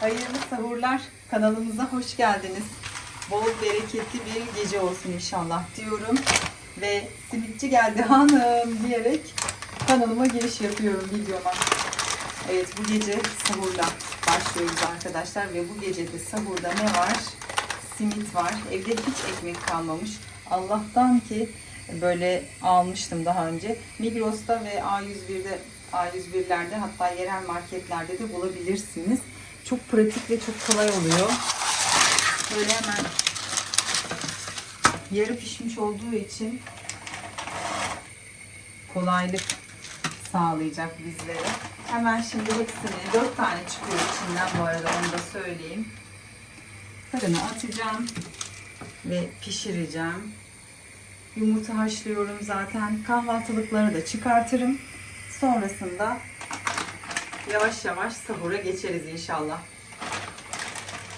Hayırlı sahurlar kanalımıza hoş geldiniz. Bol bereketli bir gece olsun inşallah diyorum. Ve simitçi geldi hanım diyerek kanalıma giriş yapıyorum videoma. Evet bu gece sahurla başlıyoruz arkadaşlar ve bu gece de sahurda ne var? Simit var. Evde hiç ekmek kalmamış. Allah'tan ki böyle almıştım daha önce. Migros'ta ve A101'de A101'lerde hatta yerel marketlerde de bulabilirsiniz. Çok pratik ve çok kolay oluyor. Böyle hemen yarı pişmiş olduğu için kolaylık sağlayacak bizlere. Hemen şimdi hepsini 4 tane çıkıyor içinden bu arada onu da söyleyeyim. Fırına atacağım ve pişireceğim. Yumurta haşlıyorum zaten. Kahvaltılıkları da çıkartırım. Sonrasında yavaş yavaş sahura geçeriz inşallah.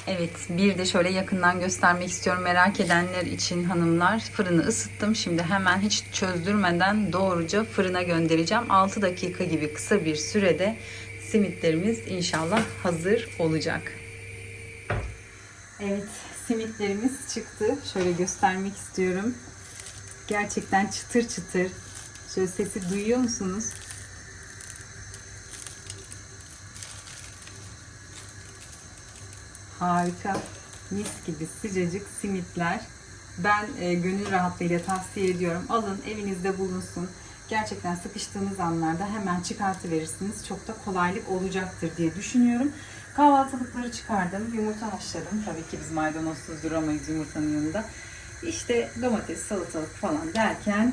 Evet, bir de şöyle yakından göstermek istiyorum merak edenler için hanımlar. Fırını ısıttım. Şimdi hemen hiç çözdürmeden doğruca fırına göndereceğim. 6 dakika gibi kısa bir sürede simitlerimiz inşallah hazır olacak. Evet, simitlerimiz çıktı. Şöyle göstermek istiyorum. Gerçekten çıtır çıtır. Şöyle sesi duyuyor musunuz? Harika. Mis gibi sıcacık simitler. Ben e, gönül rahatlığıyla tavsiye ediyorum. Alın evinizde bulunsun. Gerçekten sıkıştığınız anlarda hemen çıkartıverirsiniz. Çok da kolaylık olacaktır diye düşünüyorum. Kahvaltılıkları çıkardım. Yumurta haşladım. Tabii ki biz maydanozsuz duramayız yumurtanın yanında. İşte domates, salatalık falan derken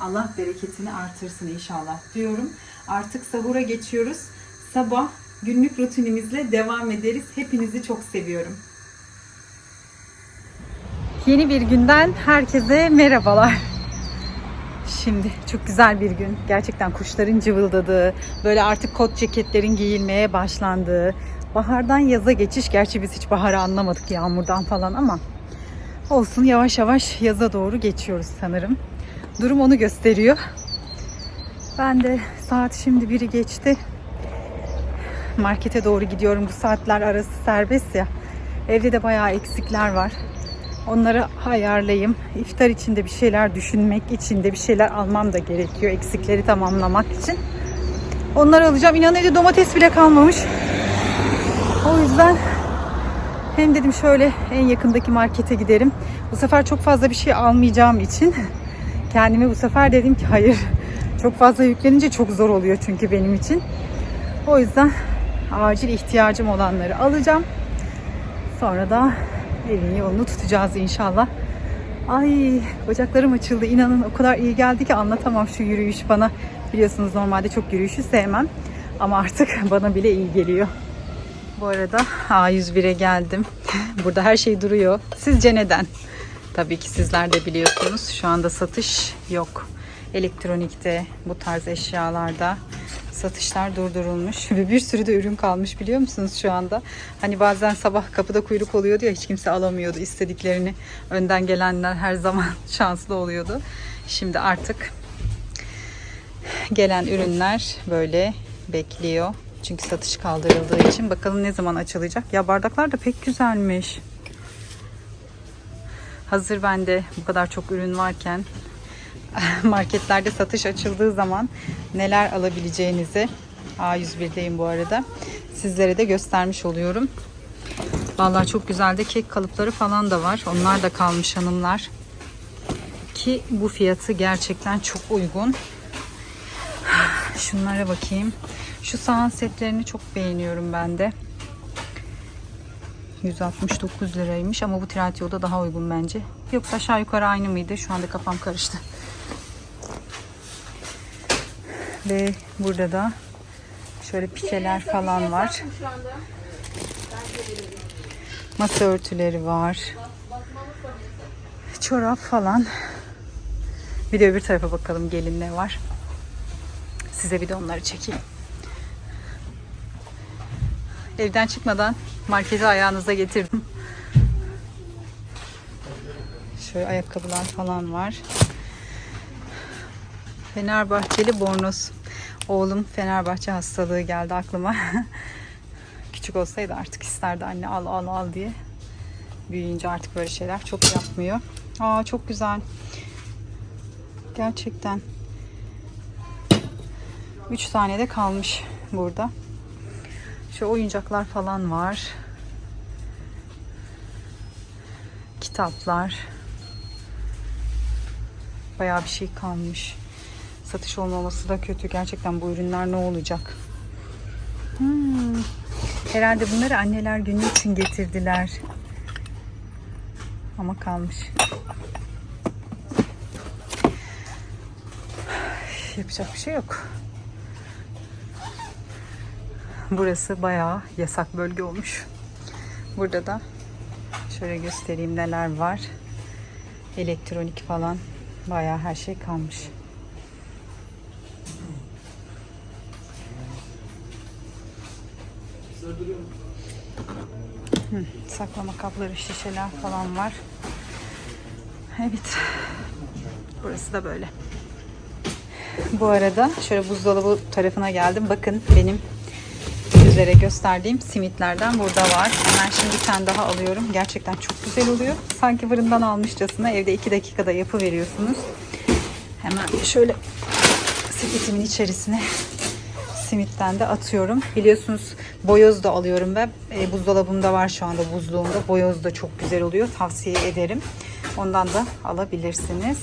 Allah bereketini artırsın inşallah diyorum. Artık sahura geçiyoruz. Sabah günlük rutinimizle devam ederiz. Hepinizi çok seviyorum. Yeni bir günden herkese merhabalar. Şimdi çok güzel bir gün. Gerçekten kuşların cıvıldadığı, böyle artık kot ceketlerin giyilmeye başlandığı, bahardan yaza geçiş. Gerçi biz hiç baharı anlamadık yağmurdan falan ama olsun yavaş yavaş yaza doğru geçiyoruz sanırım. Durum onu gösteriyor. Ben de saat şimdi biri geçti. Markete doğru gidiyorum. Bu saatler arası serbest ya. Evde de bayağı eksikler var. Onları ayarlayayım. İftar için de bir şeyler düşünmek için de bir şeyler almam da gerekiyor. Eksikleri tamamlamak için. Onları alacağım. İnan evde domates bile kalmamış. O yüzden hem dedim şöyle en yakındaki markete giderim. Bu sefer çok fazla bir şey almayacağım için kendime bu sefer dedim ki hayır. Çok fazla yüklenince çok zor oluyor çünkü benim için. O yüzden acil ihtiyacım olanları alacağım. Sonra da evin yolunu tutacağız inşallah. Ay bacaklarım açıldı. İnanın o kadar iyi geldi ki anlatamam şu yürüyüş bana. Biliyorsunuz normalde çok yürüyüşü sevmem. Ama artık bana bile iyi geliyor. Bu arada A101'e geldim. Burada her şey duruyor. Sizce neden? Tabii ki sizler de biliyorsunuz. Şu anda satış yok. Elektronikte, bu tarz eşyalarda satışlar durdurulmuş. Ve bir sürü de ürün kalmış biliyor musunuz şu anda? Hani bazen sabah kapıda kuyruk oluyordu ya hiç kimse alamıyordu istediklerini. Önden gelenler her zaman şanslı oluyordu. Şimdi artık gelen ürünler böyle bekliyor. Çünkü satış kaldırıldığı için. Bakalım ne zaman açılacak. Ya bardaklar da pek güzelmiş. Hazır bende bu kadar çok ürün varken marketlerde satış açıldığı zaman neler alabileceğinizi A101'deyim bu arada. Sizlere de göstermiş oluyorum. Vallahi çok güzel de kek kalıpları falan da var. Onlar da kalmış hanımlar. Ki bu fiyatı gerçekten çok uygun. Şunlara bakayım. Şu sahan setlerini çok beğeniyorum ben de. 169 liraymış ama bu Trendyol'da daha uygun bence. Yoksa aşağı yukarı aynı mıydı? Şu anda kafam karıştı. Ve burada da şöyle pikeler falan var. Masa örtüleri var. Çorap falan. Bir de öbür tarafa bakalım gelin ne var. Size bir de onları çekeyim. Evden çıkmadan markete ayağınıza getirdim. Şöyle ayakkabılar falan var. Fenerbahçeli bornoz. Oğlum Fenerbahçe hastalığı geldi aklıma. küçük olsaydı artık isterdi anne al al al diye. Büyüyünce artık böyle şeyler çok yapmıyor. Aa çok güzel. Gerçekten. 3 tane de kalmış burada. Şu oyuncaklar falan var. Kitaplar. Bayağı bir şey kalmış. Satış olmaması da kötü. Gerçekten bu ürünler ne olacak? Hmm. Herhalde bunları anneler günü için getirdiler. Ama kalmış. Yapacak bir şey yok. Burası bayağı yasak bölge olmuş. Burada da şöyle göstereyim neler var. Elektronik falan bayağı her şey kalmış. Hı, saklama kapları, şişeler falan var. Evet. Burası da böyle. Bu arada şöyle buzdolabı tarafına geldim. Bakın benim sizlere gösterdiğim simitlerden burada var. Hemen şimdi bir tane daha alıyorum. Gerçekten çok güzel oluyor. Sanki fırından almışçasına evde 2 dakikada yapı veriyorsunuz. Hemen şöyle sepetimin içerisine simitten de atıyorum. Biliyorsunuz boyoz da alıyorum ve buzdolabımda var şu anda buzluğumda. Boyoz da çok güzel oluyor. Tavsiye ederim. Ondan da alabilirsiniz.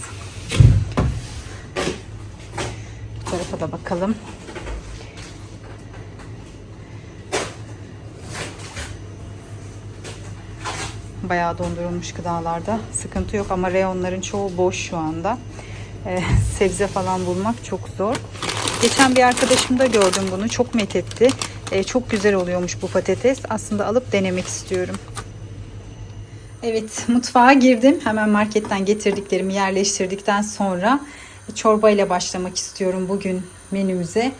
Bu tarafa da bakalım. Bayağı dondurulmuş gıdalarda sıkıntı yok ama reyonların çoğu boş şu anda. Ee, sebze falan bulmak çok zor. Geçen bir arkadaşımda gördüm bunu. Çok methetti. Ee, çok güzel oluyormuş bu patates. Aslında alıp denemek istiyorum. Evet mutfağa girdim. Hemen marketten getirdiklerimi yerleştirdikten sonra çorba ile başlamak istiyorum bugün menümüze.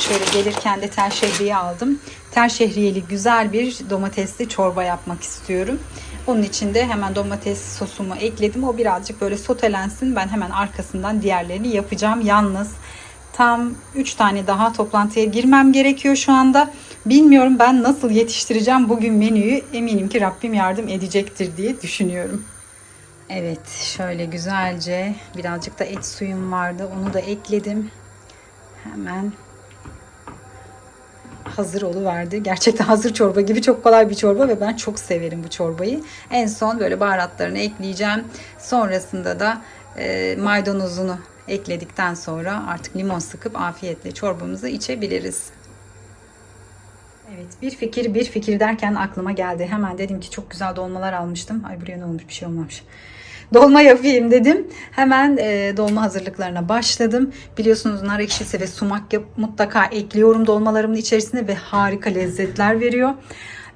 Şöyle gelirken de tel şehriye aldım. Tel şehriyeli güzel bir domatesli çorba yapmak istiyorum. Onun için de hemen domates sosumu ekledim. O birazcık böyle sotelensin. Ben hemen arkasından diğerlerini yapacağım. Yalnız tam 3 tane daha toplantıya girmem gerekiyor şu anda. Bilmiyorum ben nasıl yetiştireceğim bugün menüyü. Eminim ki Rabbim yardım edecektir diye düşünüyorum. Evet şöyle güzelce birazcık da et suyum vardı. Onu da ekledim. Hemen hazır oluverdi. Gerçekten hazır çorba gibi çok kolay bir çorba ve ben çok severim bu çorbayı. En son böyle baharatlarını ekleyeceğim. Sonrasında da e, maydanozunu ekledikten sonra artık limon sıkıp afiyetle çorbamızı içebiliriz. Evet bir fikir bir fikir derken aklıma geldi. Hemen dedim ki çok güzel dolmalar almıştım. Ay buraya ne olmuş bir şey olmamış. Dolma yapayım dedim. Hemen e, dolma hazırlıklarına başladım. Biliyorsunuz nar ekşisi ve sumak yap, mutlaka ekliyorum dolmalarımın içerisine ve harika lezzetler veriyor.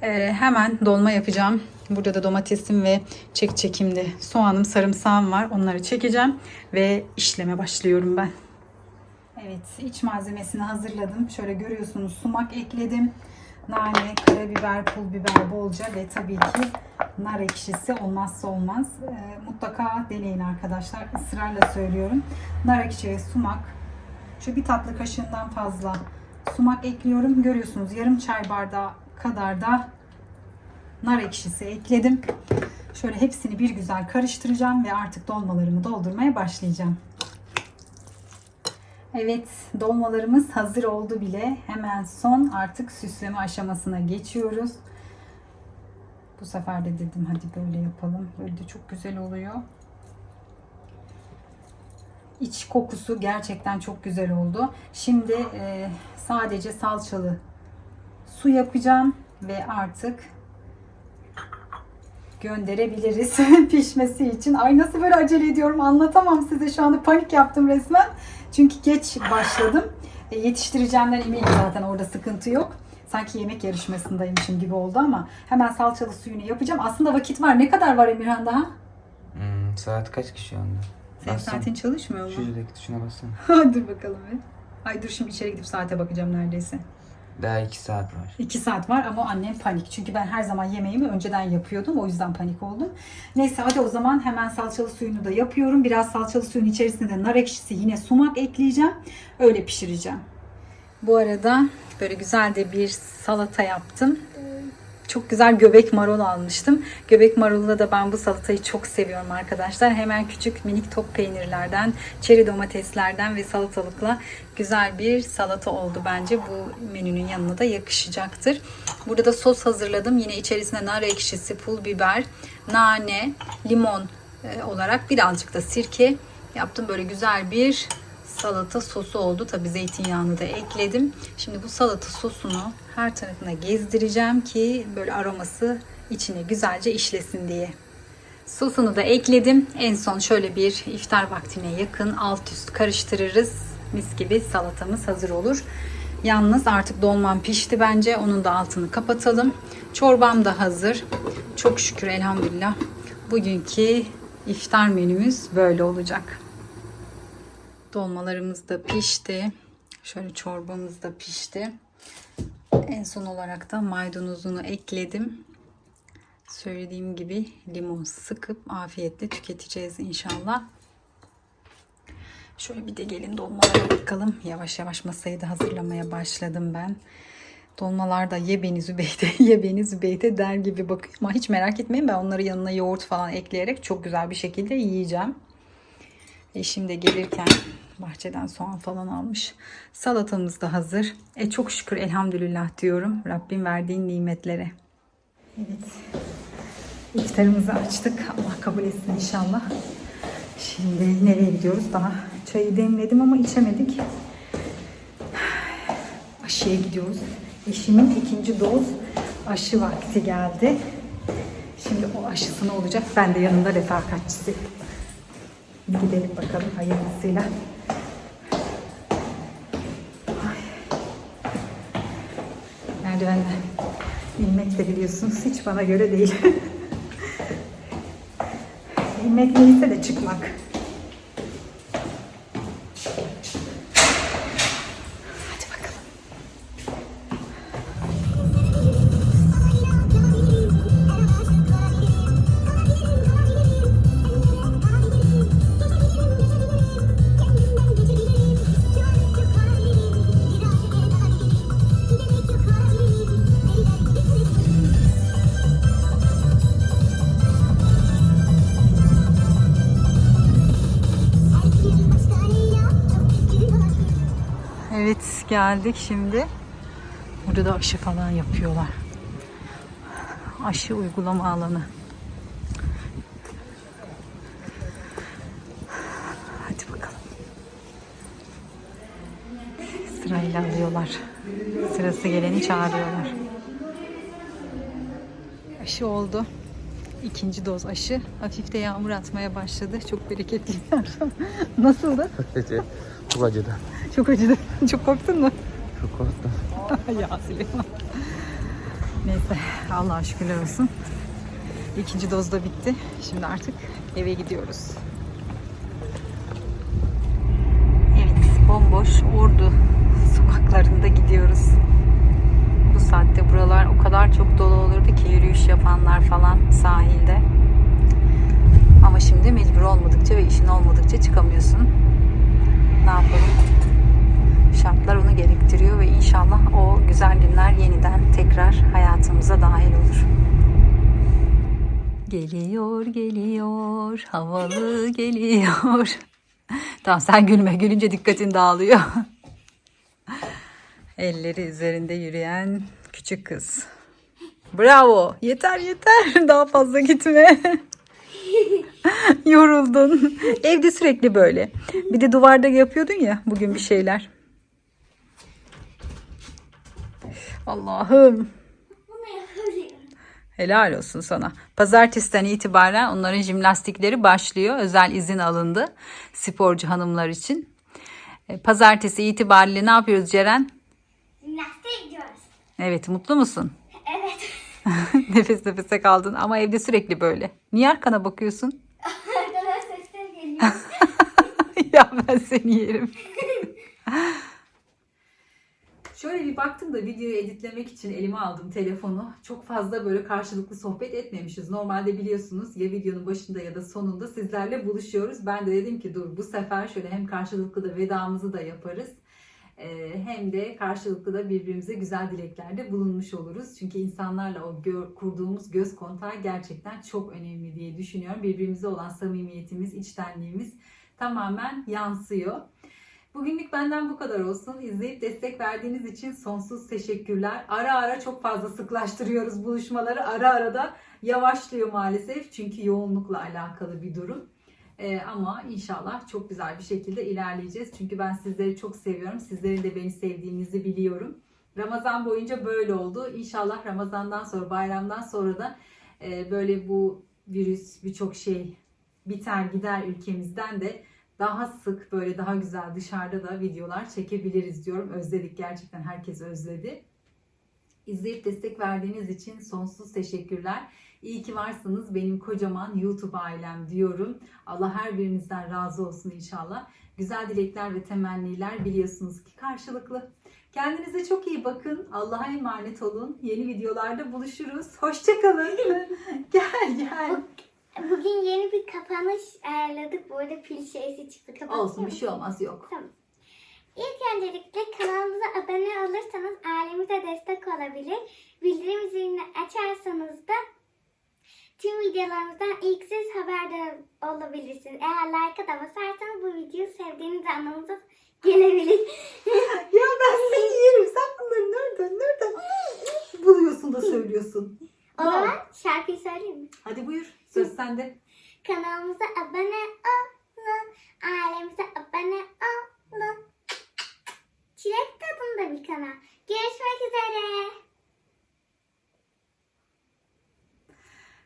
E, hemen dolma yapacağım. Burada da domatesim ve çek çekimli soğanım, sarımsağım var. Onları çekeceğim ve işleme başlıyorum ben. Evet, iç malzemesini hazırladım. Şöyle görüyorsunuz sumak ekledim. Nane, karabiber, pul biber bolca ve tabii ki nar ekşisi olmazsa olmaz. Ee, mutlaka deneyin arkadaşlar. Israrla söylüyorum. Nar ekşi ve sumak. Şu bir tatlı kaşığından fazla sumak ekliyorum. Görüyorsunuz yarım çay bardağı kadar da nar ekşisi ekledim. Şöyle hepsini bir güzel karıştıracağım ve artık dolmalarımı doldurmaya başlayacağım. Evet dolmalarımız hazır oldu bile. Hemen son artık süsleme aşamasına geçiyoruz. Bu sefer de dedim hadi böyle yapalım. Böyle de çok güzel oluyor. İç kokusu gerçekten çok güzel oldu. Şimdi e, sadece salçalı su yapacağım ve artık gönderebiliriz pişmesi için. Ay nasıl böyle acele ediyorum anlatamam size şu anda panik yaptım resmen. Çünkü geç başladım. E, yetiştireceğimden eminim zaten orada sıkıntı yok. Sanki yemek yarışmasındaymışım gibi oldu ama hemen salçalı suyunu yapacağım. Aslında vakit var. Ne kadar var Emirhan daha? Hmm, saat kaç kişi anda? Senin Bassana. saatin çalışmıyor mu? Şu yüzdeki tuşuna bassana. dur bakalım bir. Ay dur şimdi içeri gidip saate bakacağım neredeyse. Daha iki saat var. 2 saat var ama annem panik. Çünkü ben her zaman yemeğimi önceden yapıyordum. O yüzden panik oldum. Neyse hadi o zaman hemen salçalı suyunu da yapıyorum. Biraz salçalı suyun içerisinde nar ekşisi yine sumak ekleyeceğim. Öyle pişireceğim. Bu arada Böyle güzel de bir salata yaptım. Çok güzel göbek marul almıştım. Göbek marulla da ben bu salatayı çok seviyorum arkadaşlar. Hemen küçük minik top peynirlerden, çeri domateslerden ve salatalıkla güzel bir salata oldu bence. Bu menünün yanına da yakışacaktır. Burada da sos hazırladım. Yine içerisine nar ekşisi, pul biber, nane, limon e, olarak birazcık da sirke yaptım. Böyle güzel bir salata sosu oldu. Tabi zeytinyağını da ekledim. Şimdi bu salata sosunu her tarafına gezdireceğim ki böyle aroması içine güzelce işlesin diye. Sosunu da ekledim. En son şöyle bir iftar vaktine yakın alt üst karıştırırız. Mis gibi salatamız hazır olur. Yalnız artık dolmam pişti bence. Onun da altını kapatalım. Çorbam da hazır. Çok şükür elhamdülillah. Bugünkü iftar menümüz böyle olacak. Dolmalarımız da pişti. Şöyle çorbamız da pişti. En son olarak da maydanozunu ekledim. Söylediğim gibi limon sıkıp afiyetle tüketeceğiz inşallah. Şöyle bir de gelin dolmalara bakalım. Yavaş yavaş masayı da hazırlamaya başladım ben. Dolmalar da ye beni Zübeyde, ye beni Zübeyde der gibi bakıyor. Ama hiç merak etmeyin ben onları yanına yoğurt falan ekleyerek çok güzel bir şekilde yiyeceğim. Eşim de gelirken bahçeden soğan falan almış. Salatamız da hazır. E çok şükür elhamdülillah diyorum. Rabbim verdiğin nimetlere. Evet. İftarımızı açtık. Allah kabul etsin inşallah. Şimdi nereye gidiyoruz? Daha çayı demledim ama içemedik. Aşıya gidiyoruz. Eşimin ikinci doz aşı vakti geldi. Şimdi o aşısı ne olacak? Ben de yanında refakatçisi. Bir gidelim bakalım hayırlısıyla. Ay. Merdivenden inmek de biliyorsunuz hiç bana göre değil. İnmek neyse de çıkmak. Geldik şimdi. Burada da aşı falan yapıyorlar. Aşı uygulama alanı. Hadi bakalım. Sırayla alıyorlar. Sırası geleni çağırıyorlar. Aşı oldu. İkinci doz aşı. Hafif de yağmur atmaya başladı. Çok bereketli bir akşam. Nasıldı? Acıdı. Çok acıdı. Çok korktun mu? Çok korktum. ya Süleyman. Neyse Allah'a şükürler olsun. İkinci doz da bitti. Şimdi artık eve gidiyoruz. Evet bomboş Ordu sokaklarında gidiyoruz. Bu saatte buralar o kadar çok dolu olurdu ki yürüyüş yapanlar falan sahilde. Ama şimdi mecbur olmadıkça ve işin olmadıkça çıkamıyorsun. Ne yapalım? Şartlar onu gerektiriyor ve inşallah o güzel günler yeniden tekrar hayatımıza dahil olur. Geliyor geliyor havalı geliyor. tamam sen gülme gülünce dikkatin dağılıyor. Elleri üzerinde yürüyen küçük kız. Bravo yeter yeter daha fazla gitme. Yoruldun. Evde sürekli böyle. Bir de duvarda yapıyordun ya bugün bir şeyler. Allah'ım. Helal olsun sana. Pazartesiden itibaren onların jimnastikleri başlıyor. Özel izin alındı sporcu hanımlar için. E, Pazartesi itibariyle ne yapıyoruz Ceren? Jimnastiğe gidiyoruz. Evet mutlu musun? Evet. Nefes nefese kaldın ama evde sürekli böyle. Niye arkana bakıyorsun? Arkadan sesler geliyor. ya ben seni yerim. Şöyle bir baktım da videoyu editlemek için elime aldım telefonu. Çok fazla böyle karşılıklı sohbet etmemişiz. Normalde biliyorsunuz ya videonun başında ya da sonunda sizlerle buluşuyoruz. Ben de dedim ki dur bu sefer şöyle hem karşılıklı da vedamızı da yaparız. Ee, hem de karşılıklı da birbirimize güzel dileklerde bulunmuş oluruz. Çünkü insanlarla o gö- kurduğumuz göz kontağı gerçekten çok önemli diye düşünüyorum. Birbirimize olan samimiyetimiz, içtenliğimiz tamamen yansıyor. Bugünlük benden bu kadar olsun. İzleyip destek verdiğiniz için sonsuz teşekkürler. Ara ara çok fazla sıklaştırıyoruz buluşmaları. Ara ara da yavaşlıyor maalesef. Çünkü yoğunlukla alakalı bir durum. Ee, ama inşallah çok güzel bir şekilde ilerleyeceğiz. Çünkü ben sizleri çok seviyorum. Sizlerin de beni sevdiğinizi biliyorum. Ramazan boyunca böyle oldu. İnşallah Ramazan'dan sonra, bayramdan sonra da e, böyle bu virüs, birçok şey biter gider ülkemizden de daha sık böyle daha güzel dışarıda da videolar çekebiliriz diyorum. Özledik gerçekten herkes özledi. İzleyip destek verdiğiniz için sonsuz teşekkürler. İyi ki varsınız benim kocaman YouTube ailem diyorum. Allah her birinizden razı olsun inşallah. Güzel dilekler ve temenniler biliyorsunuz ki karşılıklı. Kendinize çok iyi bakın. Allah'a emanet olun. Yeni videolarda buluşuruz. Hoşçakalın. gel gel. Bugün yeni bir kapanış ayarladık. Bu arada pil şeysi çıktı. Kapatayım Olsun bir şey olmaz yok. İlk öncelikle kanalımıza abone olursanız ailemize destek olabilir. Bildirim zilini açarsanız da tüm videolarımızdan ilk siz haberdar olabilirsiniz. Eğer like'a da basarsanız bu videoyu sevdiğiniz anlamınıza gelebilir. Ya ben seni yerim. Sen bunları nereden nereden buluyorsun da söylüyorsun. o zaman şarkıyı söyleyeyim mi? Hadi buyur. Söz sende. Kanalımıza abone olun. Ailemize abone olun. Çilek tadında bir kanal. Görüşmek üzere.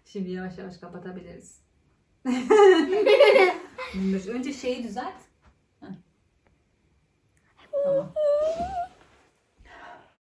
Şimdi yavaş yavaş kapatabiliriz. Önce şeyi düzelt. Heh. Tamam.